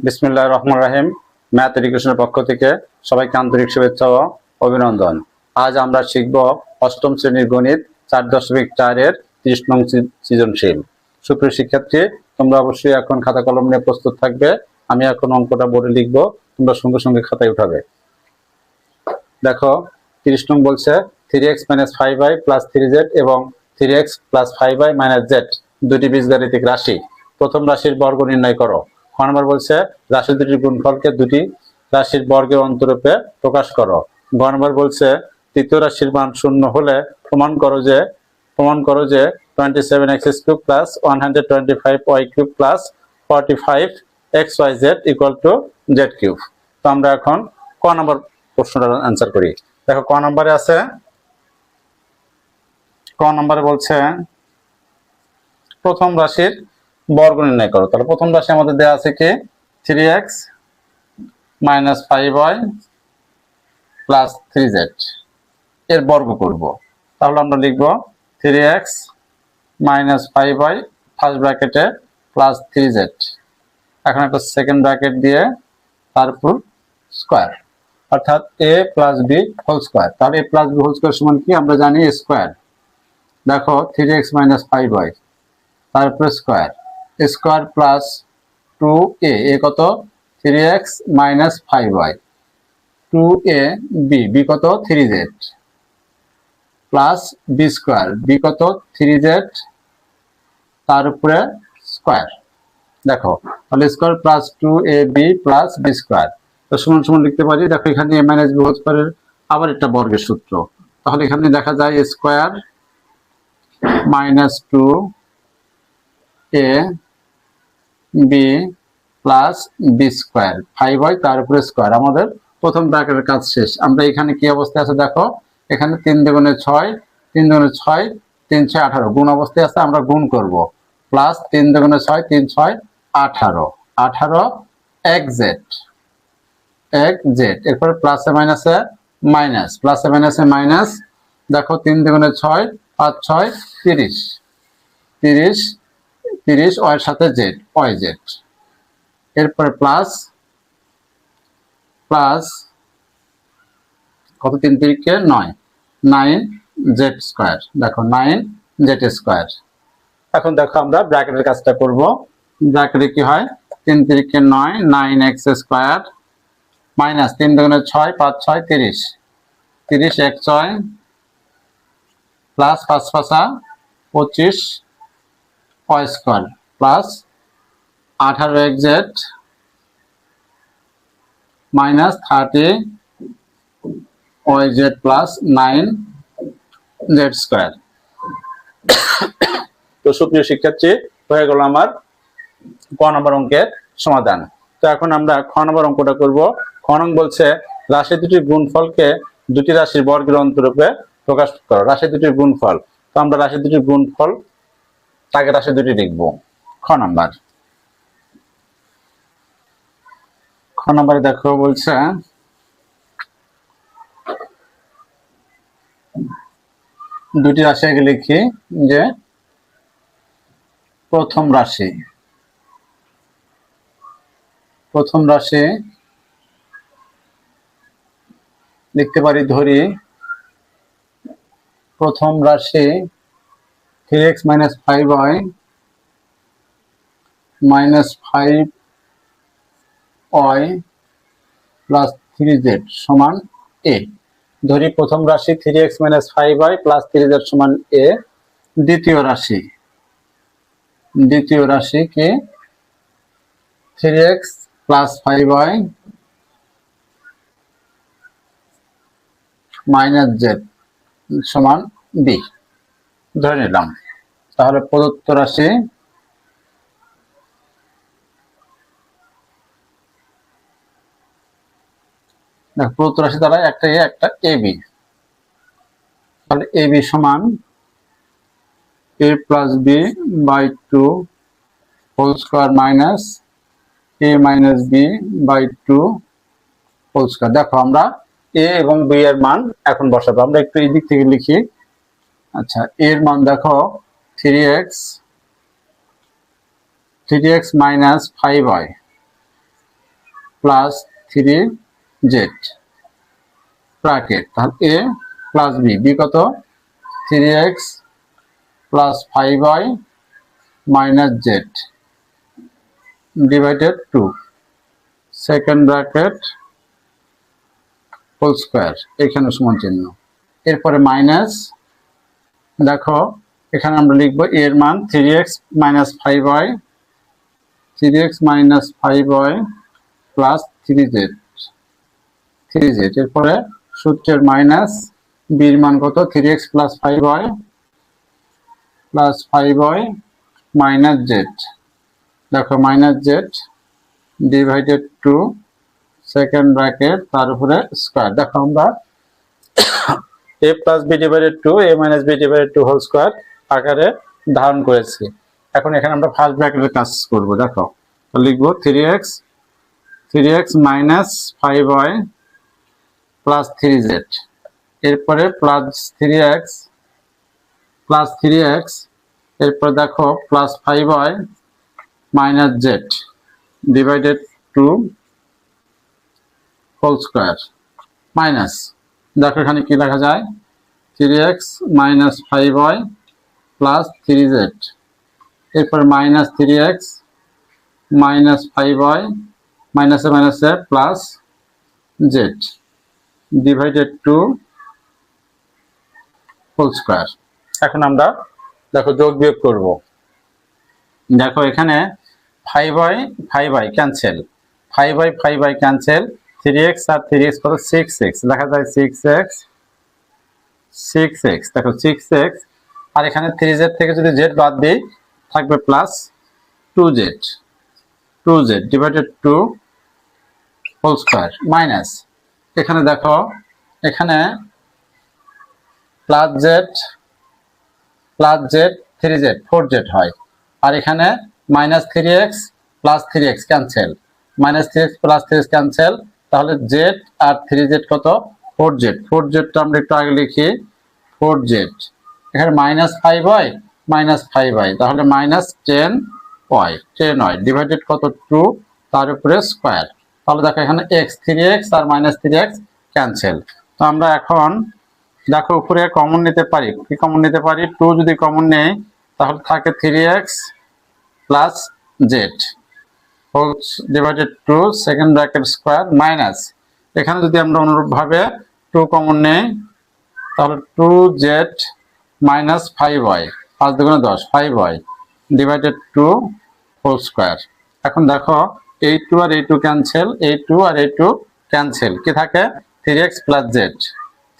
বিসমিল্লাহ রহমান রাহিম। ম্যাথ এডুকেশনের পক্ষ থেকে সবাইকে আন্তরিক শুভেচ্ছা ও অভিনন্দন। আজ আমরা শিখব অষ্টম শ্রেণির গণিত চার দশমিক চারের ত্রিশ নং সৃজনশীল। সুপ্রিয় শিক্ষার্থী, তোমরা অবশ্যই এখন খাতা কলম নিয়ে প্রস্তুত থাকবে। আমি এখন অঙ্কটা বোর্ডে লিখব, তোমরা সঙ্গে সঙ্গে খাতায় উঠাবে। দেখো, তিরিশ নং বলছে three x minus five I plus three z এবং three x plus five I minus z দুটি বীজগাণিতিক রাশি। প্রথম রাশির বর্গ নির্ণয় করো। খ নম্বর বলছে রাশি দুটির গুণফলকে দুটি রাশির বর্গের অন্তরূপে প্রকাশ করো। গ নম্বর বলছে, তৃতীয় রাশির মান শূন্য হলে প্রমাণ করো যে, প্রমাণ করো যে twenty seven x cube plus one hundred twenty five y cube plus forty five x y z equal to z cube তো আমরা এখন ক নম্বর প্রশ্নটার অ্যান্সার করি। দেখো, ক নম্বরে আছে, ক নম্বরে বলছে, প্রথম রাশির বর্গ নির্ণয় করো। তাহলে প্রথম রাশি আমাদের দেওয়া আছে কি? Three x minus five y plus three z এর বর্গ করব। তাহলে আমরা লিখব three x minus five y first ব্র্যাকেটে প্লাস থ্রি জেড এখন একটা সেকেন্ড ব্র্যাকেট দিয়ে তারপর স্কোয়ার অর্থাৎ a plus b whole square তাহলে a plus b whole square সমান কি? আমরা জানি স্কোয়ার দেখো three x minus five y তারপরে square square plus two a a কত? Three x minus five y. Two a b b কত? Three z. Plus b square, b কত? Three z. তার উপরে স্কোয়ার। দেখো, তাহলে square plus two a b plus b square. তো সমান সমান লিখতে পারি। দেখো, এখানে এ মাইনাস বি হোল স্কোয়ারের আবার একটা বর্গের সূত্র। তাহলে এখানে দেখা যায় square minus two a b plus b square five হয় তার উপরে স্কোয়ার আমাদের প্রথম ব্র্যাকেটের কাজ শেষ। আমরা এখানে কি অবস্থায় আছে দেখো, এখানে তিন দুগুণে ছয়, তিন দুগুণে ছয়, তিন ছয় আঠারো। গুণ অবস্থায় আছে, আমরা গুণ করব। প্লাস তিন দুগুণে ছয়, তিন ছয় আঠারো। আঠারো, এক জেড এক জেড এরপরে প্লাসে মাইনাসে মাইনাস প্লাসে মাইনাসে মাইনাস দেখো তিন দুগুণে ছয়, পাঁচ ছয়, তিরিশ। তিরিশ তিরিশ, ওয়ের সাথে জেড ওয়াই জেড এরপরে প্লাস প্লাস কত তিন তিরিখে নয়। নাইন জেড স্কোয়ার দেখো নাইন জেড স্কোয়ার এখন দেখো আমরা ব্র্যাকেটের কাজটা করব। ব্র্যাকেটে কি হয়? তিন তিরিখে নয় নাইন এক্স স্কোয়ার মাইনাস তিন দুগুণে ছয়, পাঁচ ছয়, তিরিশ। তিরিশ এক ছয় প্লাস পাঁচ পাঁচা, পঁচিশ ওয়াই প্লাস আঠারো এক z minus thirty y z plus nine z square তো সুপ্রিয় শিক্ষার্থী, হয়ে গেল আমার ক নম্বর অঙ্কের সমাধান। তো এখন আমরা খ নম্বর অঙ্কটা করব। খ নং বলছে, রাশি দুটির গুণফলকে দুটি রাশির বর্গের অন্তরূপে প্রকাশ করো। রাশি দুটির গুণফল। তো আমরা রাশি দুটির গুণফল তাকে রাশি দুটি লিখব খ নাম্বার। খ নাম্বারে দেখো বলছে দুটি রাশি আগে লিখি যে প্রথম রাশি। প্রথম রাশি লিখতে পারি ধরি, প্রথম রাশি three x minus five y minus five y plus three z সমান এ ধরি প্রথম রাশি three x minus five y plus three z সমান এ দ্বিতীয় রাশি। দ্বিতীয় রাশি কি? Three x plus five y minus z সমান বি ধরে নিলাম। তাহলে প্রদত্ত রাশি প্রদত্ত রাশি দ্বারা একটা এ একটা এ বি। তাহলে এ বি সমান a plus b by two whole square minus a minus b by two whole square. দেখো, আমরা এ এবং বি এর মান এখন বসাবো। আমরা একটু এই দিক থেকে লিখি। আচ্ছা এর মান দেখো three x three x minus five y plus three z bracket তাহলে এ প্লাস বি বি কত? Three x plus five y minus z divided two second bracket whole square এখানে সমান চিহ্ন। এরপরে মাইনাস দেখো এখানে আমরা লিখব এর মান three x minus five y three x minus five y plus three z three z এরপরে সূত্রের মাইনাস বির মান কত? Three x plus five y plus five y minus z দেখো minus z divided two second bracket তার উপরে square দেখো আমরা a plus b divided two a minus b divided two whole square আকারে ধারণ করেছি। এখন এখানে আমরা ফার্স্ট ব্র্যাকেটের কাজ করব, দেখো। তো লিখব three x three x minus five y plus three z এরপরে plus three x plus three x এরপর দেখো plus five y minus z divided two whole square minus দেখো এখানে কি লেখা যায়? Three x minus five y plus three z এরপর minus three x minus five y মাইনাসে মাইনাসে plus z divided two whole square এখন আমরা দেখো যোগ বিয়োগ করব। দেখো এখানে five y five y cancel five y five y cancel three x আর থ্রি এক্স কত? সিক্স এক্স দেখা যায় সিক্স এক্স সিক্স এক্স দেখো সিক্স এক্স আর এখানে থ্রি জেড থেকে যদি জেড বাদ দিই, থাকবে plus two z two z divided two whole square minus এখানে দেখো, এখানে plus z plus z three z four z হয়। আর এখানে minus three x plus three x cancel minus three x plus three x cancel তাহলে z আর three z কত? Four z four জেডটা আমরা একটু আগে লিখি। ফোর জেড এখানে মাইনাস ফাইভ হয় মাইনাস ফাইভ হয়। তাহলে minus ten y ten y divided কত? টু তার উপরে স্কোয়ার তাহলে দেখো এখানে এক্স থ্রি এক্স আর মাইনাস থ্রি এক্স ক্যান্সেল তো আমরা এখন দেখো উপরে কমন নিতে পারি। কি কমন নিতে পারি? টু যদি কমন নেই, তাহলে থাকে three x plus z whole divided two second bracket square minus এখানে যদি আমরা অনুরূপভাবে টু কমন নেই, তাহলে two z minus five y পাঁচ দুগুণে দশ five y divided two whole square এখন দেখো, এই টু আর এই টু ক্যান্সেল এই টু আর এই টু ক্যান্সেল কি থাকে? Three x plus z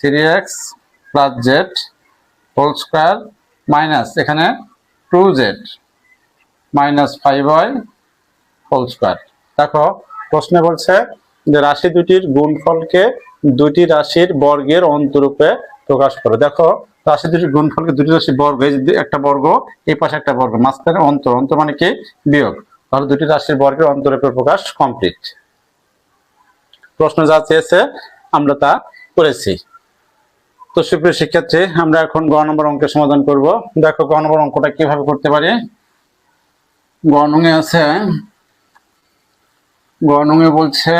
three x plus z whole square minus এখানে two z minus five y whole square দেখো, প্রশ্নে বলছে যে রাশি দুটির গুণফলকে দুটি রাশির বর্গের অন্তরূপে প্রকাশ করো। দেখো, রাশি দুটির গুণফলকে দুটি রাশির বর্গ একটা বর্গ, এই পাশে একটা বর্গ, মাঝখানে অন্তর অন্তর মানে কি? বিয়োগ। তাহলে দুটি রাশির বর্গের অন্তরূপে প্রকাশ কমপ্লিট প্রশ্ন যা চেয়েছে, আমরা তা করেছি। তো সুপ্রিয় শিক্ষার্থী, আমরা এখন গ নম্বর অঙ্কের সমাধান করব। দেখো, গ নম্বর অঙ্কটা কীভাবে করতে পারি? গ আছে গণঙে বলছে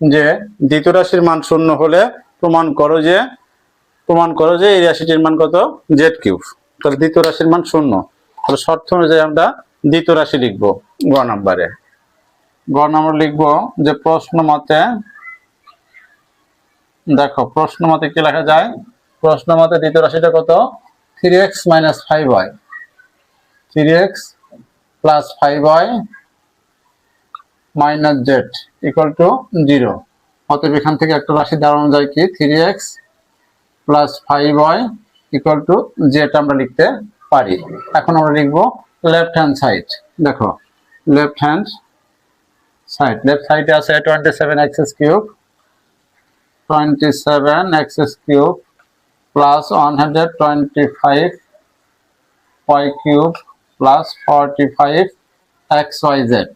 যে দ্বিতীয় রাশির মান শূন্য হলে প্রমাণ করো যে, প্রমাণ করো যে এই রাশিটির মান কত? জেড কিউব তাহলে দ্বিতীয় রাশির মান শূন্য। তাহলে শর্ত অনুযায়ী আমরা দ্বিতীয় রাশি লিখব গ নম্বরে। গ নম্বর লিখব যে প্রশ্ন মতে, দেখো, প্রশ্ন মতে কি লেখা যায়? প্রশ্ন মতে দ্বিতীয় রাশিটা কত? Three x minus five y three x plus five y minus z equal to zero অতএব এখান থেকে একটা রাশি দাঁড়ানো যায় কি? Three x plus five y equal to z আমরা লিখতে পারি। এখন আমরা লিখব লেফট হ্যান্ড সাইড দেখো লেফট হ্যান্ড সাইড লেফট সাইডে আছে twenty seven x's cube twenty seven x's cube plus one hundred twenty five y cube plus forty five x y z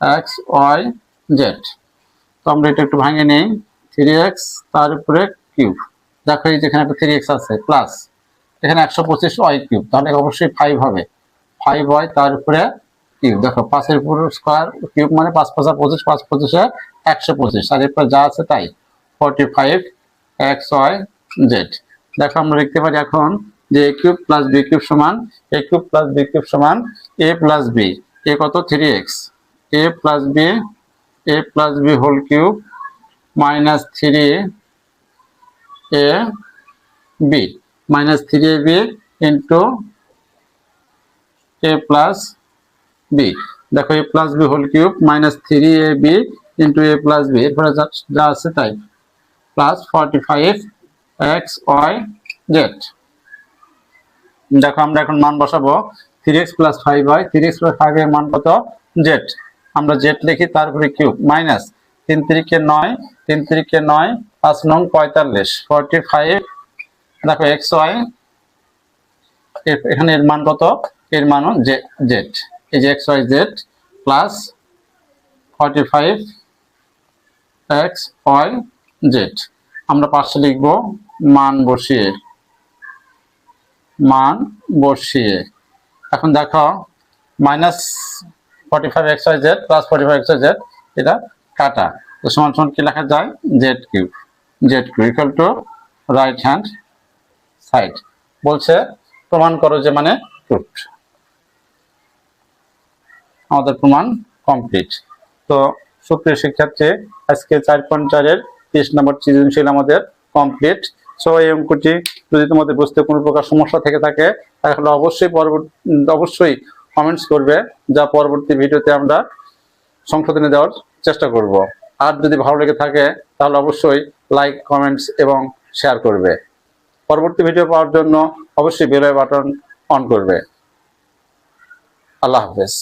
x y z তো আমরা এটা একটু ভাঙে নেই। Three x তার উপরে কিউব। দেখো এই যেখানে একটা থ্রি এক্স আছে প্লাস এখানে একশো পঁচিশ ওয়াই কিউব, তাহলে অবশ্যই ফাইভ হবে। ফাইভ ওয়াই তার উপরে কিউব। দেখো, পাঁচের উপর স্কোয়ার কিউব মানে পাঁচ পাঁচা পঁচিশ, পাঁচ পঁচিশে একশো পঁচিশ। আর এরপর যা আছে তাই। Forty five x y z দেখো, আমরা লিখতে পারি এখন যে a cube plus b cube সমান a cube plus b cube সমান এ প্লাস বি এ কত? Three x a plus b a plus b whole cube minus three a b, minus three a b into a plus b. দেখো a plus b whole cube minus three a b into a plus b, এরপরে যা আছে তাই। Plus forty five x y z. দেখো আমরা এখন মান বসাবো। Three x plus five y, three x plus five এর মান কত? জেড। আমরা জেড লিখি তারপরে কিউব, মাইনাস। তিন তিরিকে নয়, তিন তিরিকে নয়, পাঁচ নং পঁয়তাল্লিশ। ফর্টি ফাইভ, দেখো এক্স ওয়াই এখানে এর মান কত? এর মানও জেড। এই যে x y z plus forty five x y z. আমরা পাশে লিখব, মান বসিয়ে। মান বসিয়ে। এখন দেখো, minus forty five x y z plus forty five x y z এটা কাটা। তো সমান সমান কি লেখা যায়? Z cube z cube equal to right hand side বলছে, প্রমাণ করো যে মানে প্রুফ আমাদের প্রমাণ কমপ্লিট তো সুপ্রিয় শিক্ষার্থী, আজকে চার পয়েন্ট চারের তেইশ নম্বর সৃজনশীল আমাদের কমপ্লিট সো এই অঙ্কটি যদি তোমাদের বুঝতে কোনো প্রকার সমস্যা থেকে থাকে, তাহলে অবশ্যই পরবর্তী অবশ্যই কমেন্টস করবে, যা পরবর্তী ভিডিওতে আমরা সংশোধনে দেওয়ার চেষ্টা করব। আর যদি ভালো লেগে থাকে, তাহলে অবশ্যই লাইক কমেন্টস এবং শেয়ার করবে। পরবর্তী ভিডিও পাওয়ার জন্য অবশ্যই বেলয় বাটন অন করবে। আল্লাহ হাফেজ।